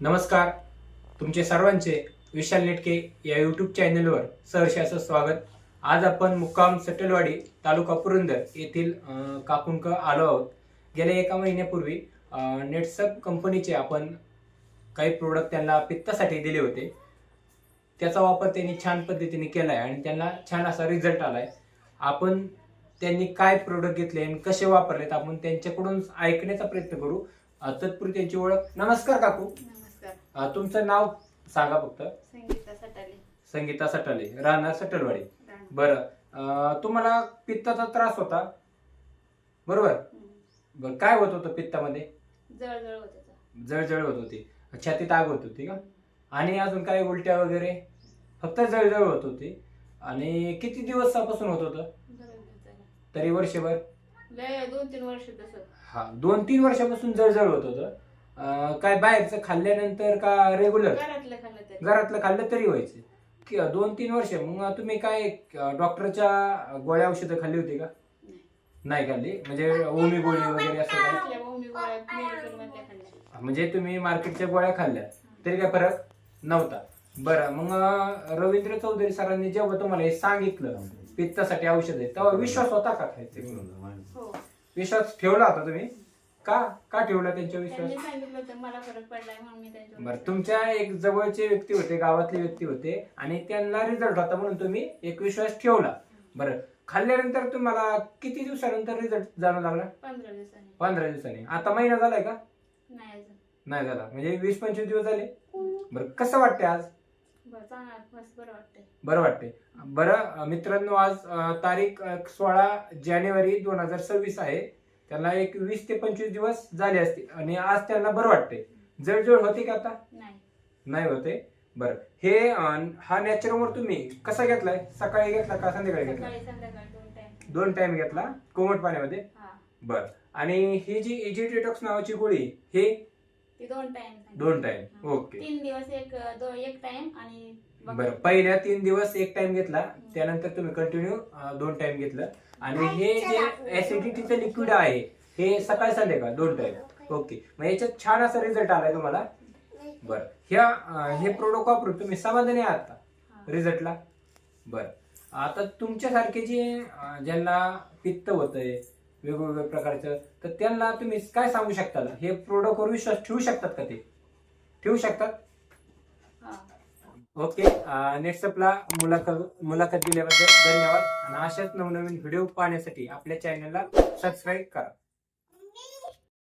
नमस्कार. तुमचे सर्वांचे विशाल नेटके या यूट्यूब चॅनलवर सहर्ष असं स्वागत. आज आपण मुक्काम सटलवाडी तालुका पुरंदर येथील काकुंक आलो आहोत. गेल्या एका महिन्यापूर्वी नेटसप कंपनीचे आपण काही प्रोडक्ट त्यांना पित्तासाठी दिले होते. त्याचा वापर त्यांनी छान पद्धतीने केला आहे आणि त्यांना छान असा रिझल्ट आला आहे आपण त्यांनी काय प्रोडक्ट घेतले आणि कसे वापरलेत आपण त्यांच्याकडून ऐकण्याचा प्रयत्न करू. तत्पूर्वी त्यांची ओळख. नमस्कार काकू. अं, तुमचं नाव सांगा फक्त. संगीता सटाले. संगीता सटले. राहणार सटलवाडी. बरं. अं, तुम्हाला पित्ताचा त्रास होता? बरोबर? हम्म. बरं काय होत होतं पित्तामध्ये? जळजळ होत होता. जळजळ होत होती. छातीत आग होत होती का? आणि अजून काही उलट्या वगैरे? फक्त जळजळ होत होती. आणि किती दिवसापासून होत होतं? दिवसाला. तरी वर्षभर? लय दोन तीन वर्ष तसं. हा दोन तीन वर्षापासून जळजळ होत होतं. काय बाहेरचं खाल्ल्यानंतर का रेग्युलर घरातलं खाल्लं तरी. घरातलं खाल्लं तरी व्हायचं. कि- दोन तीन वर्ष. मग तुम्ही काय डॉक्टरच्या गोळ्या औषधं खाल्ली होती का? नाही. नाही खाल्ली? म्हणजे ओमी गोळी वगैरे असं काय? असल्या भूमी गोळ्या मेडिकल मधल्या खाल्ल्या. म्हणजे तुम्ही मार्केटच्या गोळ्या खाल्ल्या. तरी काय फरक नव्हता. बरं मग अं, रवींद्र चौधरी सरांनी जेव्हा तुम्हाला हे सांगितलं पित्तासाठी औषध आहे तेव्हा विश्वास होता का खायचे? हो. विश्वास ठेवला होता तुम्ही? का? का ठेवला त्यांच्या विश्वास? त्यांनी सांगितलं होतं मला फरक पडलाय म्हणून मी त्यांच्या बरं तुमच्या एक जवळचे व्यक्ती होते गावातले व्यक्ती होते आणि त्यांना रिझल्ट होता म्हणून तुम्ही एक विश्वास ठेवला. बरं खाल्ल्यानंतर तुम्हाला किती दिवसानंतर रिझल्ट जाणू लागला? पंधरा दिवसांनी. पंधरा दिवसांनी. आता महिना झालाय का? नाही अजून. नाही झाला. म्हणजे वीस पंचवीस दिवस झाले? बरं कसं वाटतंय आज? बरं चांगला मस्त बरं वाटतंय. बरं वाटते बरं अं, मित्रांनो आज अं, तारीख सोळा जानेवारी दोन हजार सव्वीस आहे. त्यांना एक वीस ते पंचवीस दिवस झाले असते. आणि आज त्यांना बरं वाटते जळजळ होते का आता? नाही. नाही होते? बरं. हे अं, हा नॅचरमवर तुम्ही कसा घेतलाय? सकाळी घेतला का संध्याकाळी घेतला? सकाळी संध्याकाळी दोन टाइम दोन टाइम घेतला? कोमट पाण्यामध्ये? हा. बरं. आणि ही जी इजी डिटॉक्स नावाची गोळी हे? ती दोन टाइम दोन टाइम ओके. तीन दिवस एक दो एक टाइम आणि बरं. पहिल्या तीन दिवस एक टाइम घेतला. त्यानंतर तुम्ही कंटिन्यू दोन टाइम घेतलं. आणि हे जे ऍसिडिटीचं लिक्विड आहे हे सकाळ संध्याकाळ दोन टाइम ओके मग याच्यात छान असा रिझल्ट आलाय तुम्हाला. बरं. ह्या हे प्रोडक्ट वापरून तुम्ही समाधानी आहात का. रिझल्टला बरं. आता तुमच्यासारखे जे ज्यांना पित्त होतंय वेगवेगळ्या प्रकारचं तर त्यांना तुम्ही काय सांगू शकता? हे प्रोडक्टवर विश्वास ठेवू शकतात का ते? ठेवू शकतात? ओके नेक्स्ट आपला मुलाखत मुलाखत दिल्याबद्दल धन्यवाद. आणि अशाच नवनवीन व्हिडिओ पाहण्यासाठी आपल्या चॅनलला सबस्क्राईब करा.